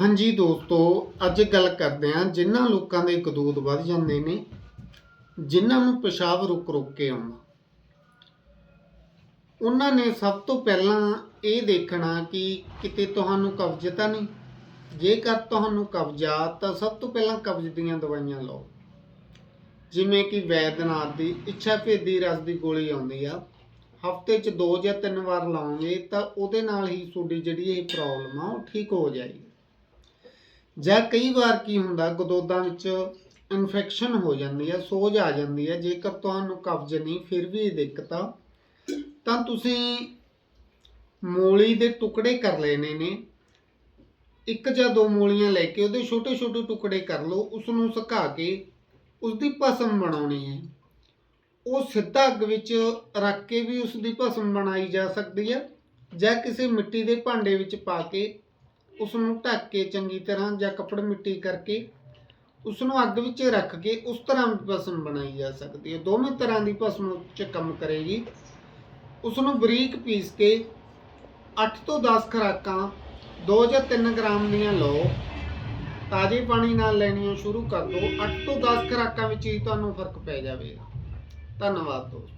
ਹਾਂਜੀ ਦੋਸਤੋ, ਅੱਜ ਗੱਲ ਕਰਦੇ ਹਾਂ ਜਿਨ੍ਹਾਂ ਲੋਕਾਂ ਦੇ ਕਦੂਦ ਵੱਧ ਜਾਂਦੇ ਨੇ, ਜਿਨ੍ਹਾਂ ਨੂੰ ਪਿਸ਼ਾਬ ਰੁਕ ਰੁਕ ਕੇ ਆਉਂਦਾ। ਉਹਨਾਂ ਨੇ ਸਭ ਤੋਂ ਪਹਿਲਾਂ ਇਹ ਦੇਖਣਾ ਕਿ ਕਿਤੇ ਤੁਹਾਨੂੰ ਕਬਜ਼ ਤਾਂ ਨਹੀਂ, ਜੇਕਰ ਤੁਹਾਨੂੰ ਕਬਜ਼ਾ, ਤਾਂ ਸਭ ਤੋਂ ਪਹਿਲਾਂ ਕਬਜ਼ ਦੀਆਂ ਦਵਾਈਆਂ ਲਓ। ਜਿਵੇਂ ਕਿ ਵੈਦਨਾਥ ਦੀ ਇੱਛਾ ਭੇਦੀ ਰਸ ਦੀ ਗੋਲੀ ਆਉਂਦੀ ਆ, ਹਫ਼ਤੇ 'ਚ ਦੋ ਜਾਂ ਤਿੰਨ ਵਾਰ ਲਾਉਂਗੇ ਤਾਂ ਉਹਦੇ ਨਾਲ ਹੀ ਤੁਹਾਡੀ ਜਿਹੜੀ ਇਹ ਪ੍ਰੋਬਲਮ ਆ, ਉਹ ਠੀਕ ਹੋ ਜਾਏਗੀ। ਜਾਂ ਕਈ ਵਾਰ ਕੀ ਹੁੰਦਾ, ਗਦੋਦਾਂ ਵਿੱਚ ਇਨਫੈਕਸ਼ਨ ਹੋ ਜਾਂਦੀ ਹੈ, ਸੋਜ ਆ ਜਾਂਦੀ ਹੈ, ਜੇਕਰ ਤੁਹਾਨੂੰ ਕਬਜ਼ ਨਹੀਂ, ਫਿਰ ਵੀ ਦਿੱਕਤ ਆ। ਤਾਂ ਤੁਸੀਂ ਮੂਲੀ ਦੇ ਟੁਕੜੇ ਕਰ ਲੈਣੇ ਨੇ। ਇੱਕ ਜਾਂ ਦੋ ਮੂਲੀਆਂ ਲੈ ਕੇ ਉਹਦੇ ਛੋਟੇ ਛੋਟੇ ਟੁਕੜੇ ਕਰ ਲਓ ਉਸ ਨੂੰ ਸੁਕਾ ਕੇ ਉਸ ਦੀ ਭਸਮ ਬਣਾਉਣੀ ਹੈ। ਉਹ ਸਿੱਧਾ ਅੱਗ ਵਿੱਚ ਰੱਖ ਕੇ ਵੀ ਉਸ ਦੀ ਭਸਮ ਬਣਾਈ ਜਾ ਸਕਦੀ ਹੈ ਜਾਂ ਕਿਸੇ ਮਿੱਟੀ ਦੇ ਭਾਂਡੇ ਵਿੱਚ ਪਾ ਕੇ ਉਸ ਨੂੰ ਢੱਕ ਕੇ ਚੰਗੀ ਤਰ੍ਹਾਂ ਜਾਂ ਕੱਪੜ ਮਿੱਟੀ ਕਰਕੇ ਉਸ ਨੂੰ ਅੱਗ ਵਿੱਚ ਰੱਖ ਕੇ ਉਸ ਤਰ੍ਹਾਂ ਭਸਮ ਬਣਾਈ ਜਾ ਸਕਦੀ ਹੈ। ਦੋਵੇਂ ਤਰ੍ਹਾਂ ਦੀ ਭਸਮ ਉੱਚ ਕੰਮ ਕਰੇਗੀ। ਉਸ ਨੂੰ ਬਰੀਕ ਪੀਸ ਕੇ 8 ਤੋਂ 10 ਖੁਰਾਕਾਂ 2 ਜਾਂ 3 ਗ੍ਰਾਮ ਦੀਆਂ ਲਓ। ਤਾਜ਼ੇ ਪਾਣੀ ਨਾਲ ਲੈਣੀਆਂ ਸ਼ੁਰੂ ਕਰ ਦਿਓ। 8 ਤੋਂ 10 ਖੁਰਾਕਾਂ ਵਿੱਚ ਹੀ ਤੁਹਾਨੂੰ ਫ਼ਰਕ ਪੈ ਜਾਵੇਗਾ। ਧੰਨਵਾਦ ਦੋਸਤੋ।